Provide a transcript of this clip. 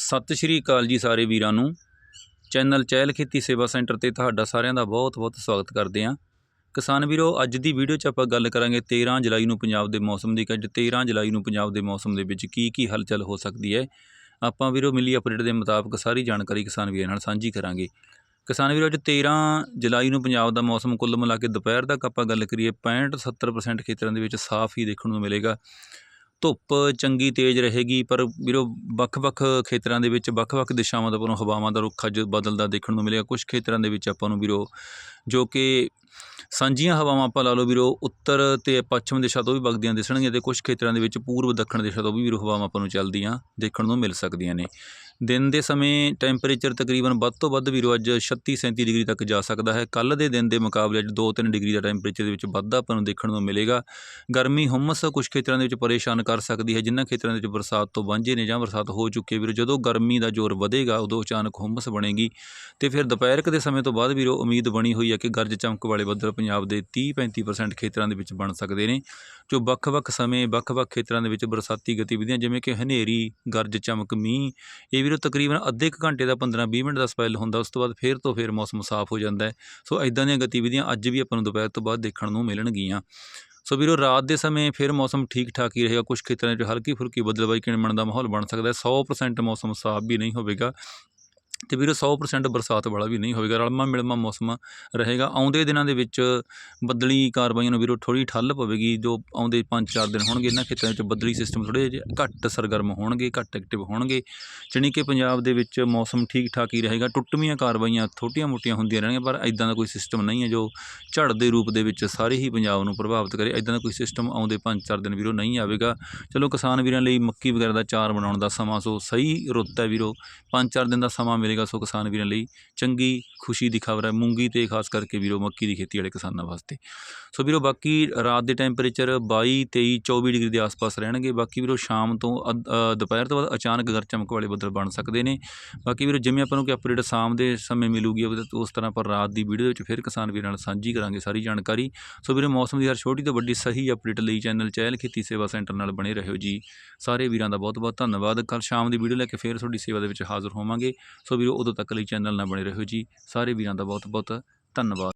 ਸਤਿ ਸ਼੍ਰੀ ਅਕਾਲ ਜੀ ਸਾਰੇ ਵੀਰਾਂ ਨੂੰ। ਚੈਨਲ ਚਹਿਲ ਖੇਤੀ ਸੇਵਾ ਸੈਂਟਰ ਤੇ ਤੁਹਾਡਾ ਸਾਰਿਆਂ ਦਾ ਬਹੁਤ-ਬਹੁਤ ਸਵਾਗਤ ਕਰਦੇ ਹਾਂ। ਕਿਸਾਨ ਵੀਰੋ, ਅੱਜ ਦੀ ਵੀਡੀਓ 'ਚ ਆਪਾਂ ਗੱਲ ਕਰਾਂਗੇ 13 ਜੁਲਾਈ ਨੂੰ ਪੰਜਾਬ ਦੇ ਮੌਸਮ ਦੀ। ਕਿ ਅੱਜ 13 ਜੁਲਾਈ ਨੂੰ ਪੰਜਾਬ ਦੇ ਮੌਸਮ ਦੇ ਵਿੱਚ ਕੀ ਕੀ ਹਲਚਲ ਹੋ ਸਕਦੀ ਹੈ? ਆਪਾਂ ਵੀਰੋ ਮਿਲੀ ਅਪਡੇਟ ਦੇ ਮੁਤਾਬਕ ਸਾਰੀ ਜਾਣਕਾਰੀ ਕਿਸਾਨ ਵੀਰਾਂ ਨਾਲ ਸਾਂਝੀ ਕਰਾਂਗੇ। ਕਿਸਾਨ ਵੀਰੋ, ਅੱਜ 13 ਜੁਲਾਈ ਨੂੰ ਪੰਜਾਬ ਦਾ ਮੌਸਮ ਕੁੱਲ ਮਿਲਾ ਕੇ ਦੁਪਹਿਰ ਤੱਕ ਆਪਾਂ ਗੱਲ ਕਰੀਏ 65 70% ਖੇਤਰਾਂ ਦੇ ਵਿੱਚ ਸਾਫ਼ ਹੀ ਦੇਖਣ ਨੂੰ ਮਿਲੇਗਾ। ਧੁੱਪ ਚੰਗੀ ਤੇਜ਼ ਰਹੇਗੀ, ਪਰ ਵੀਰੋ, ਵੱਖ-ਵੱਖ ਖੇਤਰਾਂ ਦੇ ਵਿੱਚ, ਵੱਖ-ਵੱਖ ਦਿਸ਼ਾਵਾਂ ਤੋਂ ਆਪਾਂ ਨੂੰ ਹਵਾਵਾਂ ਦਾ ਰੁੱਖ ਅੱਜ ਬਦਲਦਾ ਦੇਖਣ ਨੂੰ ਮਿਲੇਗਾ ਕੁਝ ਖੇਤਰਾਂ ਦੇ ਵਿੱਚ ਆਪਾਂ ਨੂੰ ਵੀਰੋ, ਜੋ ਕਿ ਸਾਂਝੀਆਂ ਹਵਾਵਾਂ ਆਪਾਂ ਲਾ ਲਓ ਵੀਰੋ, ਉੱਤਰ ਤੇ ਪੱਛਮ ਦਿਸ਼ਾ ਤੋਂ ਵੀ ਵਗਦੀਆਂ ਦਿਸਣਗੀਆਂ ਤੇ ਕੁਝ ਖੇਤਰਾਂ ਦੇ ਵਿੱਚ ਪੂਰਬ ਦੱਖਣ ਦਿਸ਼ਾ ਤੋਂ ਵੀ ਵੀਰੋ ਹਵਾਵਾਂ ਆਪਾਂ ਨੂੰ ਚੱਲਦੀਆਂ ਦੇਖਣ ਨੂੰ ਮਿਲ ਸਕਦੀਆਂ ਨੇ। ਦਿਨ ਦੇ ਸਮੇਂ ਟੈਂਪਰੇਚਰ ਤਕਰੀਬਨ ਵੱਧ ਤੋਂ ਵੱਧ ਵੀਰੋ ਅੱਜ 36 37 ਡਿਗਰੀ ਤੱਕ ਜਾ ਸਕਦਾ ਹੈ। ਕੱਲ੍ਹ ਦੇ ਦਿਨ ਦੇ ਮੁਕਾਬਲੇ ਅੱਜ 2-3 ਡਿਗਰੀ ਦਾ ਟੈਂਪਰੇਚਰ ਦੇ ਵਿੱਚ ਵਾਧਾ ਆਪਾਂ ਨੂੰ ਦੇਖਣ ਨੂੰ ਮਿਲੇਗਾ। ਗਰਮੀ ਹੁੰਮਸ ਕੁਝ ਖੇਤਰਾਂ ਦੇ ਵਿੱਚ ਪਰੇਸ਼ਾਨ ਕਰ ਸਕਦੀ ਹੈ ਜਿਨ੍ਹਾਂ ਖੇਤਰਾਂ ਦੇ ਵਿੱਚ ਬਰਸਾਤ ਤੋਂ ਵਾਂਝੇ ਨੇ ਜਾਂ ਬਰਸਾਤ ਹੋ ਚੁੱਕੀ ਹੈ ਵੀਰੋ। ਜਦੋਂ ਗਰਮੀ ਦਾ ਜ਼ੋਰ ਵਧੇਗਾ, ਉਦੋਂ ਅਚਾਨਕ ਹੁੰਮਸ ਬਣੇਗੀ। ਤੇ ਫਿਰ ਦੁਪਹਿਰਕ ਦੇ ਸਮੇਂ ਤੋਂ ਬਾਅਦ ਵੀਰੋ ਉਮੀਦ ਬਣੀ ਹੋਈ ਹੈ ਕਿ ਗਰਜ ਚਮਕ ਵਾਲੇ ਬੱਦਲ ਪੰਜਾਬ ਦੇ 30-35% ਖੇਤਰਾਂ ਦੇ ਵਿੱਚ ਬਣ ਸਕਦੇ ਨੇ, ਜੋ ਵੱਖ-ਵੱਖ ਸਮੇਂ ਵੱਖ-ਵੱਖ ਖੇਤਰਾਂ ਦੇ ਵਿੱਚ ਬਰਸਾਤੀ ਗਤੀਵਿਧੀਆਂ ਜਿਵੇਂ ਕਿ ਹਨੇਰੀ, ਗਰਜ ਚਮਕ, ਮੀਂਹ, ਇਹ ਵੀਰੋ, ਤਕਰੀਬਨ ਅੱਧੇ ਕੁ ਘੰਟੇ ਦਾ 15-20 ਮਿੰਟ ਦਾ ਸਪੈਲ ਹੁੰਦਾ, ਉਸ ਤੋਂ ਬਾਅਦ ਫਿਰ ਤੋਂ ਫਿਰ ਮੌਸਮ ਸਾਫ਼ ਹੋ ਜਾਂਦਾ ਹੈ। ਸੋ ਇਦਾਂ ਦੀਆਂ ਗਤੀਵਿਧੀਆਂ ਅੱਜ ਵੀ ਆਪਾਂ ਨੂੰ ਦੁਪਹਿਰ ਤੋਂ ਬਾਅਦ ਦੇਖਣ ਨੂੰ ਮਿਲਣਗੀਆਂ। ਸੋ ਵੀਰੋ, ਰਾਤ ਦੇ ਸਮੇਂ ਫਿਰ ਮੌਸਮ ਠੀਕ ਠਾਕ ਹੀ ਰਹੇਗਾ। ਕੁਝ ਖੇਤਰਾਂ 'ਚ ਹਲਕੀ ਫੁਲਕੀ ਬੱਦਲਬਾਈ ਕਿਣਮਣ ਦਾ ਮਾਹੌਲ ਬਣ ਸਕਦਾ ਹੈ। 100% ਮੌਸਮ ਸਾਫ਼ ਵੀ ਨਹੀਂ ਹੋਵੇਗਾ। ਤੇ ਵੀਰੋ 100% ਬਰਸਾਤ ਵਾਲਾ ਵੀ ਨਹੀਂ ਹੋਵੇਗਾ, ਰਲਮਾ ਮਿਲਮਾ ਮੌਸਮ ਰਹੇਗਾ। ਆਉਂਦੇ ਦਿਨਾਂ ਦੇ ਵਿੱਚ ਬੱਦਲੀ ਕਾਰਵਾਈਆਂ ਨੂੰ ਵੀਰੋ ਥੋੜੀ ਠੱਲ ਪਵੇਗੀ, ਜੋ ਆਉਂਦੇ 5-4 ਦਿਨ ਹੋਣਗੇ, ਇਹਨਾਂ ਖੇਤਰਾਂ ਵਿੱਚ ਬੱਦਲੀ ਸਿਸਟਮ ਥੋੜੇ ਜਿਹੇ ਘੱਟ ਸਰਗਰਮ ਹੋਣਗੇ, ਘੱਟ ਐਕਟਿਵ ਹੋਣਗੇ। ਜਾਣੀ ਕਿ ਪੰਜਾਬ ਦੇ ਵਿੱਚ ਮੌਸਮ ਠੀਕ ਠਾਕ ਹੀ ਰਹੇਗਾ, ਟੁੱਟਵੀਆਂ ਕਾਰਵਾਈਆਂ ਥੋਟੀਆਂ ਮੋਟੀਆਂ ਹੁੰਦੀਆਂ ਰਹਿਣਗੀਆਂ, ਪਰ ਇਦਾਂ ਦਾ ਕੋਈ ਸਿਸਟਮ ਨਹੀਂ ਹੈ ਜੋ ਝੜ ਦੇ ਰੂਪ ਦੇ ਵਿੱਚ ਸਾਰੇ ਹੀ ਪੰਜਾਬ ਨੂੰ ਪ੍ਰਭਾਵਿਤ ਕਰੇ। ਇਦਾਂ ਦਾ ਕੋਈ ਸਿਸਟਮ ਆਉਂਦੇ 5-4 ਦਿਨ ਵੀਰੋ ਨਹੀਂ ਆਵੇਗਾ। ਚਲੋ ਕਿਸਾਨ ਵੀਰਾਂ ਲਈ ਮੱਕੀ ਵਗੈਰਾ ਦਾ ਚਾਰ ਬਣਾਉਣ ਦਾ ਸਮਾਂ ਸੋ ਸਹੀ ਰੁੱਤ ਹੈ ਵੀਰੋ। 5-4 ਦਿਨ ਦਾ ਸਮਾਂ ਮਿਲੇਗਾ ਸੋ ਕਿਸਾਨ ਵੀਰਾਂ ਲਈ ਚੰਗੀ ਖੁਸ਼ੀ ਦੀ ਖਬਰ ਹੈ। ਮੂੰਗੀ ਤੇ ਖਾਸ ਕਰਕੇ ਵੀਰੋ ਮੱਕੀ ਦੀ ਖੇਤੀ ਵਾਲੇ ਕਿਸਾਨਾਂ ਵਾਸਤੇ। ਸੋ ਵੀਰੋ ਬਾਕੀ ਰਾਤ ਦੇ ਟੈਂਪਰੇਚਰ 22 23 24 ਡਿਗਰੀ ਦੇ ਆਸ-ਪਾਸ ਰਹਿਣਗੇ। ਬਾਕੀ ਵੀਰੋ ਸ਼ਾਮ ਤੋਂ ਅੱਧ- ਦੁਪਹਿਰ ਤੋਂ ਬਾਅਦ ਅਚਾਨਕ ਗਰ ਚਮਕ ਵਾਲੇ ਬੱਦਲ ਬਣ ਸਕਦੇ ਨੇ। ਬਾਕੀ ਵੀਰੋ ਜਿਵੇਂ ਆਪਾਂ ਨੂੰ ਕਿ ਅਪਡੇਟ ਸ਼ਾਮ ਦੇ ਸਮੇਂ ਮਿਲੂਗੀ ਉਹਦੇ ਤੋਂ ਉਸ ਤਰ੍ਹਾਂ ਪਰ ਰਾਤ ਦੀ ਵੀਡੀਓ ਵਿੱਚ ਫਿਰ ਕਿਸਾਨ ਵੀਰਾਂ ਨਾਲ ਸਾਂਝੀ ਕਰਾਂਗੇ ਸਾਰੀ ਜਾਣਕਾਰੀ। ਸੋ ਵੀਰੋ ਮੌਸਮ ਦੀ ਹਰ ਛੋਟੀ ਤੋਂ ਵੱਡੀ ਸਹੀ ਅਪਡੇਟ ਲਈ ਚੈਨਲ ਚਹਿਲ ਖੇਤੀ ਸੇਵਾ ਸੈਂਟਰ ਨਾਲ ਬਣੇ ਰਹੋ ਜੀ। ਸਾਰੇ ਵੀਰਾਂ ਦਾ ਬਹੁਤ-ਬਹੁਤ ਧੰਨਵਾਦ। ਕੱਲ ਸ਼ਾਮ ਦੀ ਵੀਡੀਓ ਲੈ ਕੇ ਫਿਰ ਤੁਹਾਡੀ ਸੇਵਾ ਦੇ ਵਿੱਚ ਹਾਜ਼ਰ ਹੋਵਾਂਗੇ। ਸੋ ਵੀਰੋ ਉਦੋਂ ਤੱਕ ਲਈ ਚੈਨਲ ਨਾਲ ਬਣੇ ਰਹੋ ਜੀ। ਸਾਰੇ ਵੀਰਾਂ ਦਾ ਬਹੁਤ-ਬਹੁਤ ਧੰਨਵਾਦ।